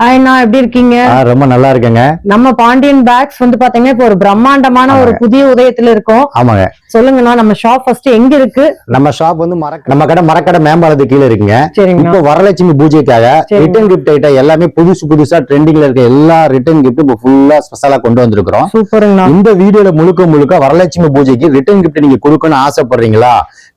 ஹாய்ண்ணா எப்படி இருக்கீங்க? ரொம்ப நல்லா இருக்கேங்க. நம்ம பாண்டியன் பேக்ஸ் வந்து பாத்தீங்கன்னா இப்போ ஒரு பிரம்மாண்டமான ஒரு புதிய உதயத்துல இருக்கோம். ஆமாங்க. சொல்லுங்கண்ணா நம்ம ஷாப் ஃபர்ஸ்ட் எங்க இருக்கு? நம்ம ஷாப் வந்து நம்ம கடை மரக்கடை மேம்பாலத்து கீழே இருக்குங்க. இப்போ வரலட்சுமி பூஜைக்காக. ரிட்டர்ன் கிஃப்ட் ஐட்டம் எல்லாமே புதுசு புதுசா ட்ரெண்டிங்ல இருக்க எல்லா ரிட்டர்ன் கிஃப்ட் இப்போ ஃபுல்லா ஸ்பெஷலா கொண்டு வந்திருக்கிறோம். சூப்பருங்கண்ணா. இந்த வீடியோல முழுக்க முழுக்க வரலட்சுமி பூஜைக்கு ரிட்டர்ன் கிஃப்ட் நீங்க கொடுக்கணும்னு ஆசைப்படுறீங்களா?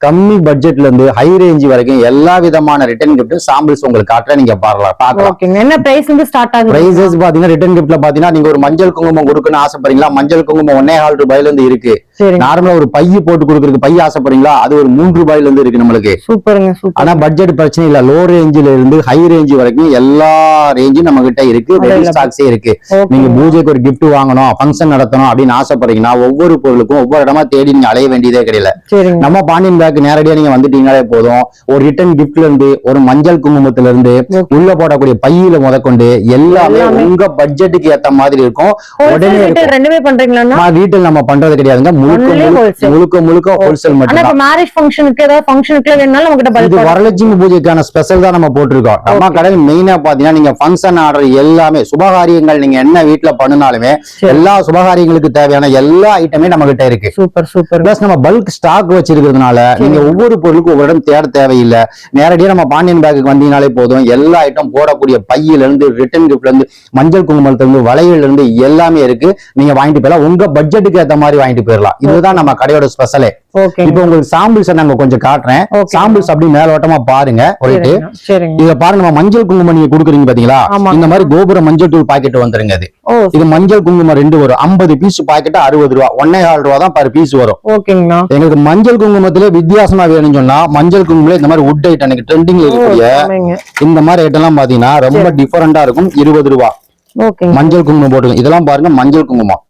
கம்மி பட்ஜெட்ல இருந்து ஹை ரேஞ்ச் வரைக்கும் எல்லா விதமான ரிட்டர்ன் கிஃப்ட் சாம்பிள்ஸ் உங்களுக்கு காட்டுறேன். நீங்க பாக்கலாம். பார்க்கலாம் ஓகேங்க. என்ன பிரைஸ் இருந்து ஸ்டார்ட் ஆகுது. பிரைசஸ் பாத்தீங்கன்னா ரிட்டர்ன் கிஃப்ட்ல பாத்தீங்கன்னா நீங்க ஒரு மஞ்சள் குங்குமம் கொடுக்கணும்னு ஆசைப்படுறீங்களா? மஞ்சள் குங்குமம் ஒன்னே கால் ரூபாயில இருந்து இருக்கு நார்மலா ஒரு பைய போட்டு கொடுக்கறதுக்கு பை ஆசைப்படுறீங்களா? அது ஒரு மூன்று ரூபாயில இருந்து இருக்கு நம்மளுக்கு. சூப்பருங்க சூப்பர். ஆனா பட்ஜெட் பிரச்சனை இல்ல. லோ ரேஞ்சில இருந்து ஹை ரேஞ்ச் வரைக்கும் எல்லா ரேஞ்சும் நம்ம கிட்ட இருக்கு. ரெடி. ஸ்டாக்ஸே இருக்கு. நீங்க பூஜைக்கு ஒரு gift வாங்கணும் ஃபங்க்ஷன் நடத்தணும் அப்படின்னு ஆசைப்படுறீங்கன்னா ஒவ்வொரு பொருளுக்கும் ஒவ்வொரு இடமா தேடி நீங்க அலைய வேண்டியதே கிடையாது நம்ம பாண்டியன் பேக் நேரடியா நீங்க வந்துட்டீங்களே போதும். ஒரு ரிட்டர்ன் கிஃப்ட்ல இருந்து ஒரு மஞ்சள் குங்குமத்துல இருந்து. உள்ள போடக்கூடிய பையில முதற்கொண்டு எல்லாமே எல்லாமே. உங்க பட்ஜெட்டுக்கு ஏத்த மாதிரி இருக்கும். உடனே. ரெண்டுமே பண்றீங்களாண்ணா? ரீட்டைல் நம்ம பண்றது கிடையாதுங்க. முழுக்க முழுக்க-. முழுக்க ஹோல்சேல் மட்டும் மேரேஜ் ஃபங்க்ஷனுக்கு ஏதாவது ஃபங்க்ஷனுக்கு வேணும்னாலும் நம்ம கிட்ட இது வரலட்சுமி பூஜைக்கான ஸ்பெஷல் தான் நம்ம போட்டிருக்கோம். நம்ம கடையில் மெயினா பாத்தீங்கன்னா நீங்க ஃபங்க்ஷன் ஆர்டர் எல்லாமே சுபகாரியங்கள் நீங்க என்ன வீட்ல பண்ணினாலுமே. எல்லா சுபகாரியங்களுக்கு தேவையான எல்லா ஐட்டமே நம்ம கிட்ட இருக்கு. சூப்பர் சூப்பர் பிளஸ் நம்ம பல்க் ஸ்டாக் வச்சிருக்கிறதுனால நீங்க ஒவ்வொரு பொருளுக்கும் ஒவ்வொரு இடம் தேட தேவையில்லை. நேரடியா நம்ம பாண்டியன் பேக்கு வந்தீங்கனாலே போதும். எல்லா ஐட்டம் போடக்கூடிய பையில இருந்து ரிட்டர்ன் கிஃப்ட்ல இருந்து மஞ்சள் குங்குமத்துல இருந்து வளையல்ல இருந்து எல்லாமே இருக்கு. நீங்க வாங்கிட்டு போயிடலாம். உங்க பட்ஜெட்டுக்கு ஏத்த மாதிரி வாங்கிட்டு போயிடலாம். இதுதான் நம்ம கடையோட ஸ்பெஷலே இப்போ உங்களுக்கு சாம்பிள்ஸ் நாங்க கொஞ்சம் காட்டுறேன். சாம்பிள்ஸ் அப்படி மேலோட்டமா பாருங்க. போயிட்டு இத பாருங்க நம்ம மஞ்சள் குங்குமம் நீங்க குடுக்குறீங்க பாத்தீங்களா. இந்த மாதிரி கோபுரம் மஞ்சள் தூள் பாக்கெட் வந்துருங்க அது. இது மஞ்சள் குங்குமம் ரெண்டு வரும். ஐம்பது பீஸ் பாக்கெட் அறுபது ரூபா. ஒன்னே கால் ரூபா தான் பர் பீஸ் வரும். எங்களுக்கு மஞ்சள் குங்குமத்துல வித்தியாசமா வேணும்னு சொன்னா மஞ்சள் குங்குமத்துல இந்த மாதிரி உட் ஐட்டம் ட்ரெண்டிங்ல இருக்கக்கூடிய இந்த மாதிரி ஐட்டம் எல்லாம் பாத்தீங்கன்னா ரொம்ப டிஃபரெண்டா இருக்கும் இருபது ரூபா. மஞ்சள் குங்குமம் போட்டுங்க இதெல்லாம் பாருங்க மஞ்சள் குங்குமம்.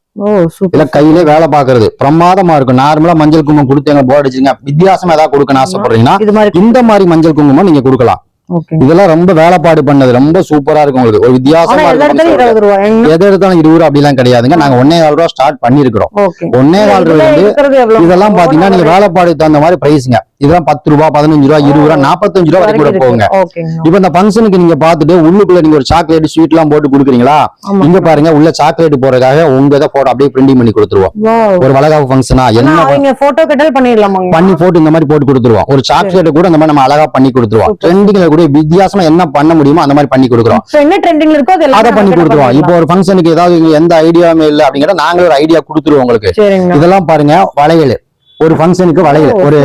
இல்ல கையிலே வேலை பாக்குறது பிரமாதமா இருக்கும். நார்மலா மஞ்சள் குங்குமம் கொடுத்து எங்க போர்டு வித்தியாசமா ஏதாவது கொடுக்கணும்னு ஆசைப்படுறீங்கன்னா இந்த மாதிரி மஞ்சள் குங்குமம் நீங்க கொடுக்கலாம். இதெல்லாம் ரொம்ப வேலைப்பாடு பண்ணது. ரொம்ப சூப்பரா இருக்கும் உங்களுக்கு. ஒரு வித்தியாசமா இருக்கும் ரூபாய் எது எடுத்தாலும் இருபது ரூபா அப்படிலாம் கிடையாதுங்க. நாங்க ஒன்னே கால் ரூபா ஸ்டார்ட் பண்ணிருக்கிறோம் ஒன்னே கால் ரூபா வந்து இருக்கிறது எவ்வளவு? இதெல்லாம் பாத்தீங்கன்னா நீங்க வேலைப்பாடு தகுந்த மாதிரி பிரைஸுங்க இதெல்லாம் பத்து ரூபா பதினஞ்சு ரூபா இருபது ரூபா நாற்பத்தஞ்சு ரூபா வரைக்கும் கூட ஓகேங்க. இப்ப இந்த ஃபங்க்ஷனுக்கு நீங்க பாத்துட்டு உள்ளுக்குள்ள நீங்க ஒரு சாக்லேட் ஸ்வீட் எல்லாம் போட்டு கொடுக்குறீங்களா. இங்க பாருங்க உள்ள சாக்லேட் போறதுக்காக உங்க இதை போட்டு அப்படியே பிரிண்டிங் பண்ணி கொடுத்துருவோம். ஒரு வளகாப்பு ஃபங்க்ஷனா என்ன போட்டோ கட்டல் பண்ணிடலாமாங்க? பண்ணி போட்டு இந்த மாதிரி போட்டு கொடுத்துருவோம். ஒரு சாக்லேட் கூட இந்த மாதிரி நம்ம அழகா பண்ணி கொடுத்துருவோம். ட்ரெண்டிங்ல கூட வித்தியாசமா என்ன பண்ண முடியுமோ அந்த மாதிரி பண்ணி கொடுக்குறோம். என்ன ட்ரெண்டிங்ல இருக்கோ அது பண்ணி கொடுத்துருவோம். இப்போ. ஒரு ஃபங்க்ஷனுக்கு ஏதாவது எந்த ஐடியாவுமே இல்ல அப்படிங்கிற நாங்களே ஒரு ஐடியா கொடுத்துருவோம் உங்களுக்கு. இதெல்லாம் பாருங்க வளையல். ஒரு ஃபங்க்ஷனுக்கு வளையல். ஒரு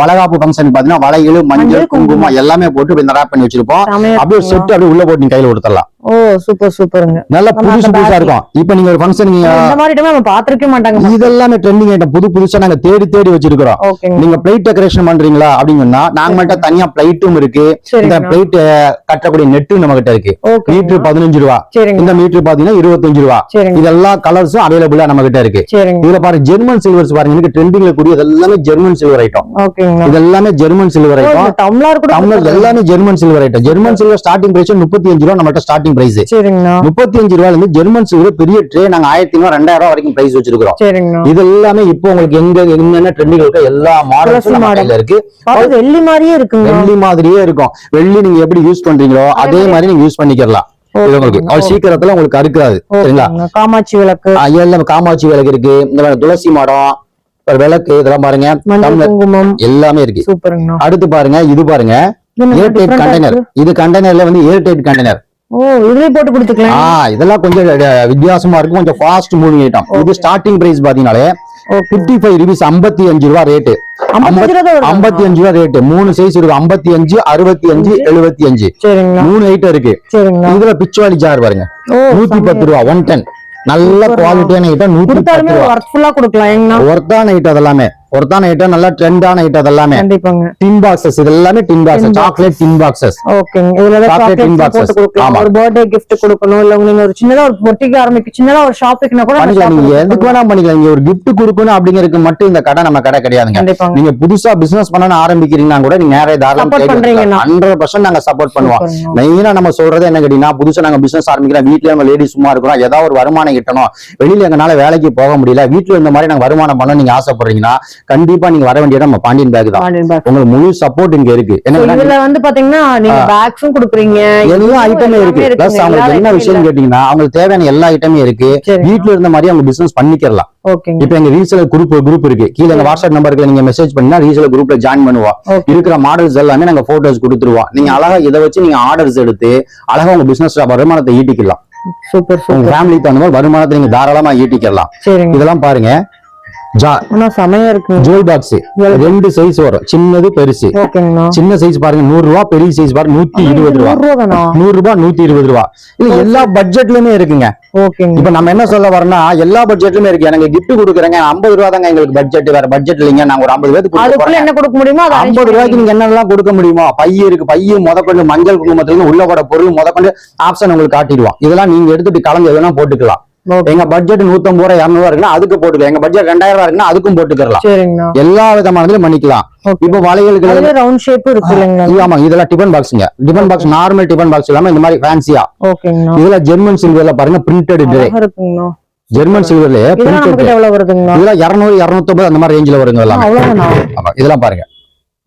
வளகாப்பு ஃபங்க்ஷன் பாத்தீங்கன்னா வளையல் மஞ்சள், குங்குமம். எல்லாமே போட்டு இப்படி ரேப் பண்ணி வச்சிருப்போம். அப்படியே இருக்குங்க. செட் அப்படியே உள்ள போட்டு நீங்க கையில கொடுத்துடலாம். ஓ சூப்பர் சூப்பருங்க நல்லா புதுசு புதுசா இருக்கும். இப்போ நீங்க ஒரு ஃபங்க்ஷன் நீங்க இந்த மாதிரி நம்ம பாத்திருக்கவே மாட்டாங்க இதெல்லாமே ட்ரெண்டிங் ஐட்டம் புது புதுசா நாங்க தேடி தேடி வச்சிருக்கிறோம். நீங்க பிளைட் டெக்கரேஷன் பண்றீங்களா அப்படிங்கன்னா நாங்க மட்டும் தனியா பிளைட்டும் இருக்கு. இந்த பிளைட் கட்டக்கூடிய நெட்டும் நம்ம கிட்ட இருக்கு. மீட்டர் பதினஞ்சு ரூபா. இந்த மீட்டர் பாத்தீங்கன்னா இருபத்தஞ்சு ரூபா. சரிங்க. இதெல்லா கலர்ஸும் அவைலபிளா நம்ம கிட்ட இருக்கு. இதுல பாருங்க. ஜெர்மன் சில்வர்ஸ் பாருங்க ட்ரெண்டிங்ல கூடிய இதெல்லாமே ஜெர்மன் சில்வர் ஐட்டம் இது எல்லாமே ஜெர்மன் சில்வர் ஐட்டம். எல்லாமே German silver item German silver starting price முப்பத்தி அஞ்சு ரூபா நம்மகிட்ட ஸ்டார்டிங் பிரைஸ் முப்பத்தி அஞ்சு ரூபாயில இருந்து ஜெர்மன் சில்வர் பெரிய ட்ரே நாங்க ஆயிரத்தி ஐநூறு ரெண்டாயிரம் ரூபாய் வரைக்கும் பிரைஸ் வச்சிருக்கிறோம். இது எல்லாமே இப்போ உங்களுக்கு எங்க என்னென்ன ட்ரெண்டிங் இருக்கோ எல்லா மாடல்ஸும். கையில இருக்கு. வெள்ளி மாதிரியே இருக்குங்க வெள்ளி மாதிரியே இருக்கும். வெள்ளி நீங்க எப்படி யூஸ் பண்றீங்களோ அதே மாதிரி. நீங்க யூஸ் பண்ணிக்கலாம் சீக்கிரத்துல உங்களுக்கு அறுக்காது. சரிங்களா. காமாட்சி விளக்கு. எல்லாம் காமாட்சி விளக்கு இருக்கு. இந்த துளசி மடம் விளக்கு இதெல்லாம் பாருங்க. எல்லாமே இருக்கு. அடுத்து பாருங்க இது பாருங்க. இது ஏர் டைட் different ஆ கண்டெய்னர். இது கண்டெய்னர்ல வந்து ஏர் டைட் கண்டெய்னர் ஓ இதுலயே போட்டு கொடுத்துக்கலாம். ஆ இதெல்லாம் கொஞ்சம் வித்தியாசமா இருக்கும். கொஞ்சம் ஃபாஸ்ட் மூவிங் ஐட்டம் இது ஸ்டார்டிங் பிரைஸ் பாத்தீங்கன்னாலே ஓகே பிப்டி ஃபைவ் ருபீஸ் ஐம்பத்தி அஞ்சு ரூபா ரேட்டு? ஐம்பத்தி அஞ்சு ரூபா ரேட்டு மூணு சைஸ் இருக்கு ஐம்பத்தி அஞ்சு அறுபத்தி அஞ்சு எழுபத்தி அஞ்சு. மூணு ஐட்டம் இருக்கு. இதுல பிச்சுவாலி ஜார் பாருங்க. நூத்தி பத்து ரூபா ஒன் டென் நல்ல. குவாலிட்டியான ஐட்டம் நூத்தி பத்து ரூபா. ஒர்த்தான ஐட்டம் அதெல்லாமே. ஒர்த்தான ஐட்டம் நல்ல ட்ரெண்டான ஐட்டம் அதெல்லாமே கண்டிப்பாங்க. டின் பாக்ஸஸ் இது எல்லாமே tin boxes box. Chocolate tin boxes ஓகேங்க. இதுல சாக்லேட் boxes. போட்டு கொடுக்கலாம். ஒரு பர்த்டே gift கொடுக்கணும். இல்ல நீங்க ஒரு சின்னதா ஒரு பொட்டிக்கு ஆரம்பிக்க சின்னதா ஒரு ஷாப் கூட பண்ணிக்கலாம். நீங்க எதுக்கு வேணா பண்ணிக்கலாம். நீங்க ஒரு gift கொடுக்கணும் அப்படிங்கிறதுக்கு மட்டும் இந்த கடை நம்ம கடை கிடையாதுங்க. நீங்க புதுசா பிசினஸ் பண்ணணும் ஆரம்பிக்கிறீங்கன்னா கூட நீங்க நேரே தாராளம் பண்றீங்கன்னா? ஹண்ட்ரட் பர்சன்ட் நாங்க சப்போர்ட் பண்ணுவோம். மெயினா நம்ம சொல்றது என்ன கேட்டீங்கன்னா புதுசா நாங்க பிசினஸ் ஆரம்பிக்கிறோம். வீட்லயே நம்ம லேடி சும்மா இருக்கிறோம். ஏதாவது ஒரு வருமானம் கிட்டணும். வெளியில எங்கனால வேலைக்கு போக முடியல. வீட்டுல இந்த மாதிரி நாங்க வருமானம் பண்ண நீங்க ஆசைப்படுறீங்கன்னா கண்டிப்பா நீங்க வர வேண்டிய இடம் நம்ம பாண்டியன் பேக் தான். உங்களுக்கு முழு சப்போர்ட் இங்க இருக்கு. இதுல வந்து பாத்தீங்கன்னா நீங்க பேக்ஸும் குடுக்குறீங்க. எல்லா ஐட்டமே இருக்கு. பிளஸ். அவங்களுக்கு என்ன விஷயம் கேட்டீங்கன்னா அவங்களுக்கு தேவையான எல்லா ஐட்டமே இருக்கு. வீட்ல இருந்த மாதிரி அவங்க பிசினஸ் பண்ணிக்கலாம் இப்ப எங்க ரீசேலர் குரூப் குரூப் இருக்கு. கீழ எங்க வாட்ஸ்அப் நம்பருக்கு நீங்க மெசேஜ் பண்ணா ரீசேலர் குரூப்ல ஜாயின் பண்ணுவோம் இருக்கிற மாடல்ஸ் எல்லாமே நாங்க போட்டோஸ் கொடுத்துருவோம் நீங்க அழகா இதை வச்சு நீங்க ஆர்டர்ஸ் எடுத்து அழகா உங்க பிசினஸ் வருமானத்தை ஈட்டிக்கலாம். சூப்பர் ஃபேமிலிக்கு தகுந்த மாதிரி வருமானத்தை நீங்க தாராளமா ஈட்டிக்கலாம். இதெல்லாம் பாருங்க. ஜுவல் பாக்ஸ் ரெண்டு சைஸ் வரும். சின்னது பெருசு. சின்ன சைஸ் பாருங்க நூறு ரூபா பெரிய சைஸ் பாருங்க நூத்தி இருபது ரூபா. நூறு ரூபா நூத்தி இருபது ரூபா. இல்ல எல்லா பட்ஜெட்லயுமே இருக்குங்க. இப்ப நம்ம என்ன சொல்ல வரோம்னா எல்லா பட்ஜெட்லயுமே இருக்கு. எனக்கு gift கொடுக்குறேங்க. ஐம்பது ரூபா தாங்க எங்களுக்கு பட்ஜெட் வேற பட்ஜெட் இல்லைங்க. நாங்க ஒரு ஐம்பது பேருக்கு என்ன கொடுக்க முடியுமோ ஐம்பது ரூபாய்க்கு நீங்க என்னெல்லாம் கொடுக்க முடியுமோ? பைய இருக்கு. பைய முதற்கொண்டு மஞ்சள் குங்குமத்துல இருந்து உள்ள போட பொருள் முதற்கொண்டு ஆப்ஷன் உங்களுக்கு காட்டிடுவோம். இதெல்லாம் நீங்க எடுத்துட்டு கலந்து எதுனா போட்டுக்கலாம். எங்க பட்ஜெட் நூத்தம்பது ரூபா இருநூறு ரூபா இருக்குன்னா அதுக்கு போட்டுக்கலாம். எங்க பட்ஜெட் ரெண்டாயிரம் ரூபா இருக்குன்னா அதுக்கும் போட்டுக்கலாம். எல்லா விதமானதுலயும் பண்ணிக்கலாம். Okay. இப்போ வளையலுக்கு ரவுண்ட் ஷேப் இருக்கு ஆமா இதெல்லாம் tiffin பாக்ஸ்ங்க tiffin box normal tiffin box இல்லாம இந்த மாதிரி ஃபேன்சியா இதுல ஜெர்மன் சில்வர்ல பாருங்க பிரிண்டட் ட்ரே ஜெர்மன் சில்வர்ல பிரிண்டட் இதெல்லாம் இருநூறு இருநூத்தம்பது அந்த மாதிரி ரேஞ்சில வருங்க எல்லாமே. இதெல்லாம் பாருங்க.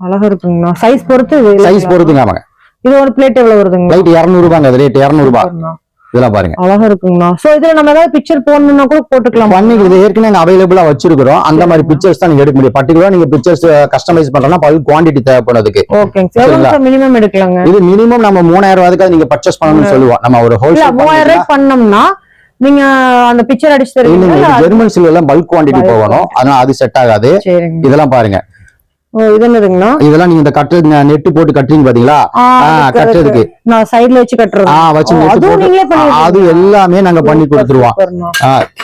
அழகா இருக்குங்கண்ணா. சைஸ் பொறுத்து சைஸ்? பொறுத்துங்க ஆமாங்க. இது ஒரு பிளேட் எவ்வளவு வருதுங்கண்ணா? லைட் இருநூறு ரூபாங்க ரேட் இருநூறு ரூபாய். இதெல்லாம் பாருங்க. அழகா இருக்குங்கண்ணா. சோ இதுல நம்ம ஏதாவது பிக்சர் போடணும்னா கூட போட்டுக்கலாம். பண்ணி இது ஏற்கனவே அவைலபிளா வச்சிருக்கிறோம். அந்த மாதிரி பிக்சர்ஸ் தான் நீங்க எடுக்க முடியும். பர்டிகுலரா நீங்க பிக்சர்ஸ் கஸ்டமைஸ் பண்றோம்னா பல் குவாண்டிட்டி தேவைப்படுறதுக்கு. ஓகேங்க மினிமம் எடுக்கலாங்க? இது மினிமம் நம்ம மூணாயிரம் ரூபாய்க்கு நீங்க பர்ச்சேஸ் பண்ணணும்னு சொல்லுவோம். நம்ம ஒரு ஹோல்சேல் மூவாயிரம் ரூபாய்க்கு பண்ணோம்னா நீங்க அந்த பிக்சர் அடிச்சு அது- ஜெர்மன் சில்வர்லாம் பல்க் குவாண்டிட்டி போகணும். அதனால அது செட் ஆகாது. இதெல்லாம் பாருங்க. இதெல்லாம் நீங்க இந்த கட்டு நெட்டு போட்டு கட்டுறீங்க பாத்தீங்களா? கட்டுறதுக்கு. நான் சைடுல வச்சு கட்டுறது. ஆ வச்சு பண்ணி அது எல்லாமே நாங்க பண்ணி கொடுத்துருவோம்.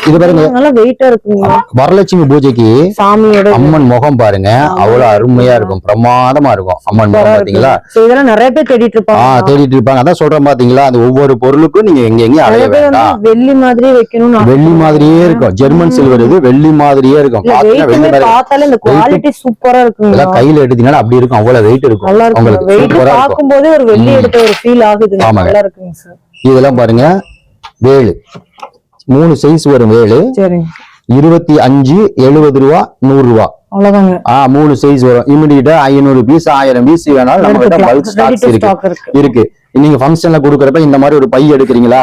இது பாருங்க. நல்லா வெயிட்டா இருக்குங்க வரலட்சுமி பூஜைக்கு சாமியோட அம்மன் முகம் பாருங்க. அவ்வளவு அருமையா இருக்கும். பிரமாதமா இருக்கும் அம்மன் முகம் பாத்தீங்களா? இதெல்லாம் நிறைய பேர் தேடிட்டு இருப்பாங்க. தேடிட்டு இருப்பாங்க. அதான் சொல்றேன் பாத்தீங்களா? அந்த ஒவ்வொரு பொருளுக்கும் நீங்க எங்க எங்க அலைய வேண்டாம். வெள்ளி மாதிரியே வைக்கணும்னு வெள்ளி மாதிரியே இருக்கும். ஜெர்மன் சில்வர் இது வெள்ளி மாதிரியே இருக்கும். பார்த்தாலே இந்த குவாலிட்டி சூப்பரா இருக்குங்க. இதெல்லாம் கையில எடுத்தீங்கன்னா அப்படி இருக்கும். அவ்வளவு வெயிட் இருக்கும். உங்களுக்கு சூப்பரா இருக்கும். போதே ஒரு வெள்ளி. எடுத்த ஒரு ஃபீல் ஆமாங்க. நல்லா இருக்குங்க சார் இதெல்லாம் பாருங்க. வேலு. மூணு சைஸ் வரும் வேலு. இருபத்தி அஞ்சு எழுபது ரூபா நூறு ரூபா. அவ்வளவுதாங்க. மூணு சைஸ் வரும். இமிடியட்டா ஐநூறு பீஸ் ஆயிரம் பீஸ் வேணாலும் நம்ம கிட்ட பல்க் ரெடி ஸ்டாக்ஸ் டு இருக்கு. ஸ்டாக் இருக்கு. இருக்கு. நீங்க ஃபங்க்ஷன்ல கொடுக்கறப்ப இந்த மாதிரி ஒரு பை எடுக்கிறீங்களா.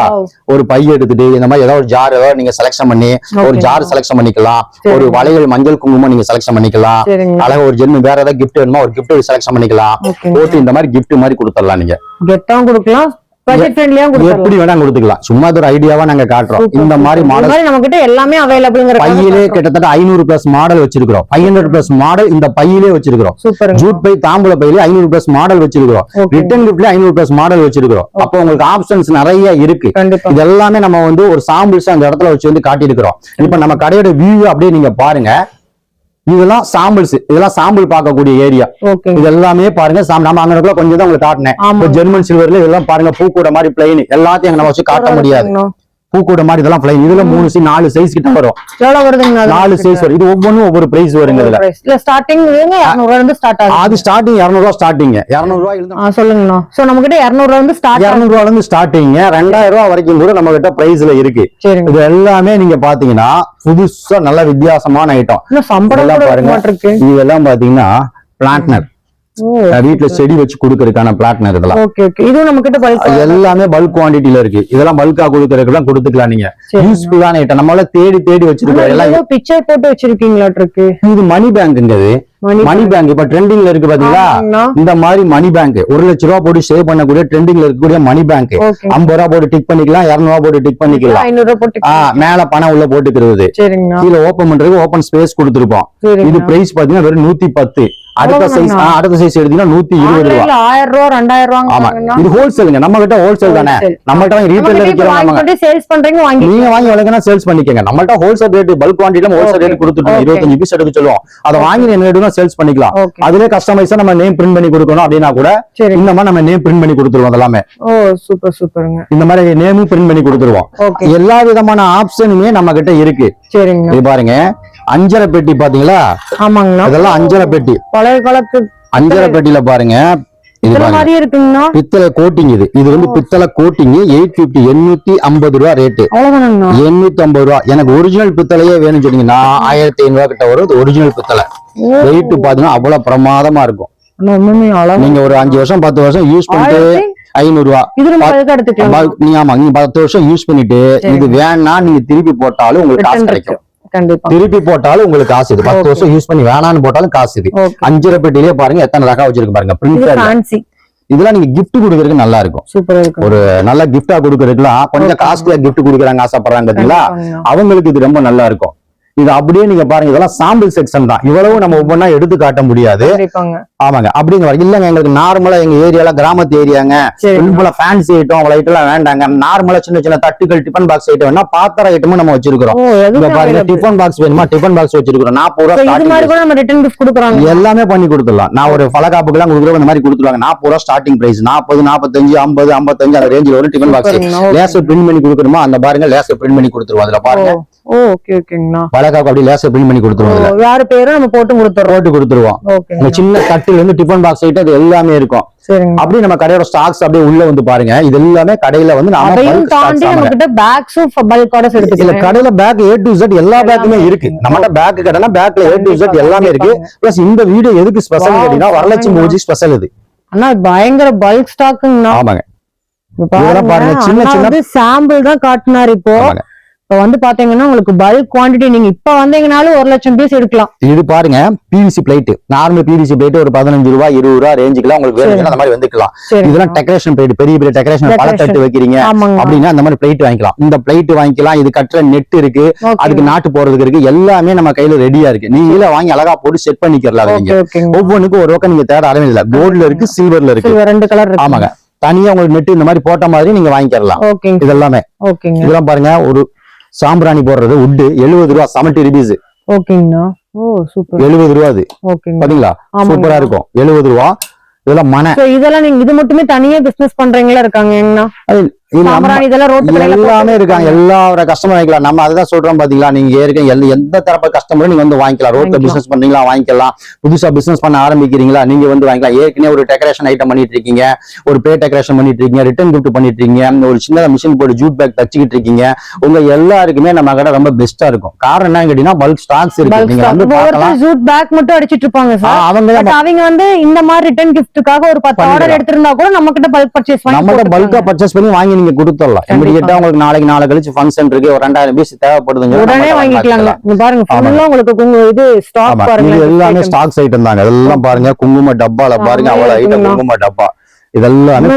ஒரு பை எடுத்துட்டு இந்த மாதிரி ஏதாவது ஒரு ஜார் ஏதாவது நீங்க செலக்ஷன் பண்ணி ஒரு. ஜார் செலக்ஷன் பண்ணிக்கலாம். ஒரு வளையல் மஞ்சள் குங்குமம் நீங்க செலக்ஷன் பண்ணிக்கலாம். அழகா ஒரு ஜென்ம வேற ஏதாவது gift வேணுமா? ஒரு gift செலக்ஷன் பண்ணிக்கலாம். போட்டு இந்த மாதிரி gift மாதிரி கொடுத்துடலாம் நீங்க. கெட்டாவும் கொடுக்கலாம். எப்படி வேணா கொடுத்துக்கலாம். சும்மா ஒரு ஐடியாவா நாங்க காட்டுறோம். இந்த மாதிரி மாடல் நம்ம கிட்ட எல்லாமே அவைலபிள்ங்கிற பையிலே கிட்டத்தட்ட ஐநூறு பிளஸ் மாடல் வச்சிருக்கிறோம். ஃபைவ் ஹண்ட்ரட் பிளஸ் மாடல் இந்த பையிலே வச்சிருக்கிறோம். ஜூட் பை தாம்பூல பையிலே ஐநூறு பிளஸ் மாடல் வச்சிருக்கிறோம். ரிட்டன் கிஃப்ட்ல ஐநூறு பிளஸ் மாடல் வச்சிருக்கிறோம். அப்போ உங்களுக்கு ஆப்ஷன்ஸ் நிறைய இருக்கு. இது எல்லாமே நம்ம வந்து ஒரு சாம்பிள்ஸ் அந்த இடத்துல வச்சு வந்து காட்டியிருக்கிறோம். இப்ப நம்ம கடையோட வியூ அப்படியே நீங்க பாருங்க. இதெல்லாம் சாம்பிள்ஸ் இதெல்லாம் சாம்பிள் பார்க்கக்கூடிய ஏரியா இது எல்லாமே பாருங்க நம்ம அங்க இடத்துல கொஞ்சம் தான் உங்களுக்கு காட்டினேன். ஜெர்மன் சில்வர்ல இதெல்லாம் பாருங்க பூக்கூட மாதிரி பிளைன் எல்லாத்தையும் நம்ம வச்சு காட்ட முடியாது. பூக்கூட மாதிரி இதெல்லாம் பிளைன் இதுல மூணு சி நாலு சைஸ் கிட்ட வரும். எவ்வளவு வருதுங்க? நாலு சைஸ் வரும். இது ஒவ்வொன்றும் ஒவ்வொரு பிரைஸ் வருங்க இதுல. இல்ல ஸ்டார்டிங் இருநூறு ரூபாய் இருந்து ஸ்டார்ட் ஆகுது. அது ஸ்டார்டிங் இருநூறு ரூபா ஸ்டார்டிங் இருநூறு ரூபாய் இருந்து சொல்லுங்கண்ணா. சோ நம்ம கிட்ட இருநூறு ரூபாய் இருந்து ஸ்டார்ட் ஆகுது. இருநூறு ரூபால இருந்து ஸ்டார்டிங் ரெண்டாயிரம் ரூபாய் வரைக்கும் கூட நம்ம கிட்ட பிரைஸ்ல இருக்கு. இது எல்லாமே நீங்க பாத்தீங்கன்னா புதுசா நல்ல வித்தியாசமான ஐட்டம் இதெல்லாம் பாருங்க. இதெல்லாம் பாத்தீங்கன்னா பிளாட்னர் வீட்டுல செடி வச்சு கொடுக்கறதுக்கான பிளாட்னர் இதெல்லாம். இதுவும் நம்ம கிட்ட எல்லாமே பல்க் குவாண்டிட்டில இருக்கு. இதெல்லாம் பல்கா கொடுக்கறதுக்கெல்லாம் கொடுத்துக்கலாம் நீங்க. யூஸ்ஃபுல்லான ஐட்டம் நம்மளால தேடி தேடி வச்சிருக்கோம். எல்லாம் பிக்சர் போட்டு வச்சிருக்கீங்களாட்டு இருக்கு இது மணி பேங்க்ங்கிறது மணி பேங்க் இப்ப ட்ரெண்டிங்ல இருக்கு பாத்தீங்களா. இந்த மாதிரி மணி பேங்க் ஒரு லட்ச ரூபா போட்டு சேவ் பண்ணக்கூடிய ட்ரெண்டிங்ல இருக்கக்கூடிய மணி பேங்க் ஐம்பது ரூபா போட்டு டிக் பண்ணிக்கலாம் இருநூறு ரூபா போட்டு டிக் பண்ணிக்கலாம். மேல பணம் உள்ள போட்டுக்கிறது. கீழே ஓபன் பண்றதுக்கு ஓபன் ஸ்பேஸ் கொடுத்துருப்போம். இது பிரைஸ் பாத்தீங்கன்னா வெறும் நூத்தி பத்து. அடுத்த சைஸ்? அடுத்த சைஸ் எடுத்தீங்கன்னா நூத்தி இருபது ரூபா. ஆயிரம் ரூபா ரெண்டாயிரம் ஆமா. ரூபாங்கண்ணா இது ஹோல்சேலுங்க நம்ம கிட்ட ஹோல்சேல் தானே. Wholesale. நம்மள்ட்ட ரீட்டைல இருக்கிறவங்க சேல்ஸ் பண்றீங்க வாங்கி நீங்க வாங்கி வளர்க்கனா சேல்ஸ் பண்ணிக்கங்க. நம்மள்ட்ட ஹோல்சேல் ரேட் பல்க் குவான்டிட்டில ஹோல்சேல். ரேட் கொடுத்துட்டோம். Okay. இருபத்தஞ்சு பீஸ் எடுக்க சொல்லுவோம். அதை வாங்கி என்ன சேல்ஸ் பண்ணிக்கலாம். ஓகே அதுல கஸ்டமைஸா நம்ம நேம் பிரிண்ட் பண்ணி கொடுக்கணும் அப்படின்னா கூட சரி. இந்த மாதிரி நம்ம நேம் பிரிண்ட் பண்ணி கொடுத்துருவோம் அதெல்லாமே ஓ சூப்பர் சூப்பருங்க இந்த மாதிரி நேமும் பிரிண்ட் பண்ணி கொடுத்துருவோம். எல்லா விதமான ஆப்ஷனுமே நம்ம கிட்ட இருக்கு. இது பாருங்க. அஞ்சரை பெட்டி பாத்தீங்களா? ஆமாங்கண்ணா அதெல்லாம் அஞ்சரை பெட்டி. பழைய காலத்து அஞ்சரை பெட்டியில பாருங்க. இது இதுல பாருங்க மாதிரியே இருக்குங்கண்ணா பித்தளை கோட்டிங் இது. இது வந்து பித்தளை கோட்டிங் எயிட் பிப்டி எண்ணூத்தி ஐம்பது ரூபா ரேட்டு எண்ணூத்தி ஐம்பது ரூபா. எனக்கு ஒரிஜினல் பித்தளையே வேணும்னு சொன்னீங்கன்னா ஆயிரத்தி ஐநூறு ரூபா கிட்ட வரும். ஒரிஜினல் பித்தளை. வெயிட் பாத்தீங்கன்னா அவ்வளவு பிரமாதமா இருக்கும். நீங்க ஒரு அஞ்சு வருஷம் பத்து வருஷம் யூஸ் பண்ணிட்டு ஐநூறு ரூபா. நீங்க ஆமா நீங்க பத்து வருஷம் யூஸ் பண்ணிட்டு. இது வேணா நீங்க திருப்பி போட்டாலும் உங்களுக்கு காசு கிடைக்கும். திருப்பி போட்டாலும் உங்களுக்கு காசு இது. பத்து. வருஷம் யூஸ் பண்ணி வேணான்னு போட்டாலும் காசு இது. ஓகே அஞ்சரை பெட்டிலேயே பாருங்க எத்தனை ரகம் வச்சிருக்கு பாருங்க. ஃபேன்சி இதெல்லாம் நீங்க gift கொடுக்கறதுக்கு நல்லா இருக்கும். ஒரு நல்ல கிஃப்டா கொடுக்கறதுக்குலாம் கொஞ்சம். காஸ்ட்லியா கிஃப்ட் கொடுக்குறாங்க ஆசைப்படுறாங்க பாத்தீங்களா. அவங்களுக்கு இது ரொம்ப நல்லா இருக்கும். இது அப்படியே நீங்க பாருங்க இதெல்லாம் சாம்பிள் செக்ஷன் தான். இவ்வளவு நம்ம ஒவ்வொன்றா எடுத்து காட்ட முடியாது. ஆமாங்க. அப்படிங்க வரைக்கும் இல்லங்க எங்களுக்கு நார்மலா எங்க ஏரியால கிராமத்து ஏரியாங்க சிம்பிளா ஃபேன்சி ஐட்டம் ஐட்டம் எல்லாம் வேண்டாங்க. நார்மலா சின்ன சின்ன தட்டுகள் டிஃபன் பாக்ஸ் ஐட்டம் வேணா பாத்திர ஐட்டமும் நம்ம வச்சிருக்கிறோம். பாருங்க. டிஃபன் பாக்ஸ் வேணுமா? டிஃபன் பாக்ஸ் வச்சிருக்கிறோம். நாற்பது ரூபா எல்லாமே பண்ணி கொடுத்துடலாம். நான் ஒரு பலகாப்புக்கு எல்லாம் கொடுக்குறோம் இந்த மாதிரி கொடுத்துருவாங்க. நாற்பது ரூபா ஸ்டார்டிங் பிரைஸ் நாற்பது நாற்பத்தஞ்சு ஐம்பது ஐம்பத்தஞ்சு அந்த ரேஞ்சில் வரும் டிஃபன் பாக்ஸ். லேசர் பிரிண்ட் பண்ணி கொடுக்கணுமா? அந்த பாருங்க லேசர் பிரிண்ட் பண்ணி கொடுத்துருவோம் அதுல பாருங்க. ஓகே ஓகேங்கண்ணா அப்படியே லேசர் பிரிண்ட் பண்ணி கொடுத்துருவோம் யாரு பேரும் நம்ம போட்டு கொடுத்துறோம். போட்டு கொடுத்துருவோம். ஓகே அந்த தட்டுல இருந்து டிஃபன் பாக்ஸ் ஐட்டம் அது எல்லாமே இருக்கும். அப்படியே நம்ம கடையோட ஸ்டாக்ஸ் அப்படியே உள்ள வந்து பாருங்க. இது எல்லாமே கடையில வந்து நம்ம கடையில பேக் ஏ டு Z எல்லா பேக்குமே இருக்கு. நம்மகிட்ட பேக் கடைனா பேக்ல ஏ டு கண்டிப்பா, எல்லாமே இருக்கு. பிளஸ் இந்த வீடியோ எதுக்கு ஸ்பெஷல் கேட்டீங்கன்னா வரலட்சுமி. பூஜை ஸ்பெஷல் இது. அண்ணா பயங்கர பல்க் ஸ்டாக்குங்கண்ணா ஆமாங்க. பாருங்க, சின்ன சின்ன- சாம்பிள் தான் காட்டினாரு இப்போ. இப்ப வந்து பாத்தீங்கன்னா உங்களுக்கு பல்க் குவாண்டிட்டி நீங்க இப்ப வந்தீங்கனாலும் ஒரு லட்சம் பீஸ் எடுக்கலாம். இது பாருங்க PVC plate normal PVC plate ஒரு பதினஞ்சு ரூபாய் இருபது ரூபா ரேஞ்சுக்குலாம் உங்களுக்கு வேணும்னா அந்த மாதிரி வந்துக்கலாம். இதெல்லாம் டெக்கரேஷன் பிளேட் பெரிய பெரிய டெக்கரேஷன் பல Decoration. தட்டு வைக்கிறீங்க அப்படின்னா அந்த மாதிரி பிளேட் வாங்கிக்கலாம். இந்த பிளேட் வாங்கிக்கலாம் இது கட்டுற நெட் இருக்கு அதுக்கு நாட்டு போறதுக்கு இருக்கு எல்லாமே நம்ம கையில ரெடியா இருக்கு. நீங்களே வாங்கி அழகா போட்டு செட் பண்ணிக்கலாம் அதை நீங்க. ஒவ்வொன்றுக்கும் ஒரு பக்கம் நீங்க தேட ஆரம்பிக்கல. கோல்ட்ல இருக்கு சில்வர்ல இருக்கு. ரெண்டு கலர் ஆமாங்க. தனியா உங்களுக்கு நெட் இந்த மாதிரி போட்ட மாதிரி நீங்க வாங்கிக்கலாம் இதெல்லாமே. ஓகேங்க இதெல்லாம் பாருங்க ஒரு சாம்பிராணி போடுறது உட்டு எழுபது ரூபா செவன்டி ருபீஸ் ஓகேங்கண்ணா ஓ சூப்பர் எழுபது ரூபா அது. பாத்தீங்களா. சூப்பரா இருக்கும். எழுபது ரூபா. இதெல்லாம் மனை. இதெல்லாம் நீங்க இது மட்டுமே தனியா பிசினஸ் பண்றீங்களா இருக்காங்கண்ணா நம்ம- எல்லாமே இருக்காங்க. எல்லாரோட கஸ்டமர் வாங்கிக்கலாம் நம்ம அதுதான் சொல்றோம் பாத்தீங்களா? நீங்க இருக்க எல்ல- எந்த தரப்பு கஸ்டமரும் நீங்க வந்து வாங்கிக்கலாம். ரோட்ல. பிசினஸ் பண்றீங்களா? வாங்கிக்கலாம். புதுசா பிசினஸ் பண்ண ஆரம்பிக்கிறீங்களா? நீங்க வந்து வாங்கிக்கலாம். ஏற்கனவே ஒரு டெக்கரேஷன் ஐட்டம் பண்ணிட்டு இருக்கீங்க. ஒரு பே டெக்கரேஷன் பண்ணிட்டு இருக்கீங்க. ரிட்டர்ன் கிஃப்ட் பண்ணிட்டு இருக்கீங்க. ஒரு சின்ன மிஷின் போட்டு ஜூட் பேக் தச்சுக்கிட்டு இருக்கீங்க. உங்க எல்லாருக்குமே நம்ம கடை ரொம்ப பெஸ்டா இருக்கும். காரணம் என்னன்னு கேட்டீங்கன்னா பல்க் ஸ்டாக்ஸ் இருக்கு. நீங்க வந்து ஜூட் பேக் மட்டும் அடிச்சிட்டு இருப்பாங்க அவங்க அவங்க வந்து இந்த மாதிரி ரிட்டர்ன் கிஃப்ட்டுக்காக ஒரு பத்து ஆர்டர். எடுத்திருந்தா கூட நம்ம கிட்ட பல்க் பர்ச்சேஸ் நம்மகிட்ட பல்கா போட்டுருக்காங்க. பண்ணி வாங்கி நீங்க கொடுத்துடலாம். இமீடியட்டா உங்களுக்கு நாளைக்கு நாளை கழிச்சு ஃபங்க்ஷன் இருக்கு. ஒரு ரெண்டாயிரம் பீஸ் தேவைப்படுதுங்க உடனே வாங்கிக்கலாங்க. இங்க பாருங்க ஃபுல்லா உங்களுக்கு இது ஸ்டாக் பாருங்க. எல்லாமே. ஸ்டாக்ஸ் ஐட்டம் தாங்க. இதெல்லாம் பாருங்க குங்கும டப்பால பாருங்க அவ்வளவு ஐட்டம்? குங்கும டப்பா. இதெல்லாமே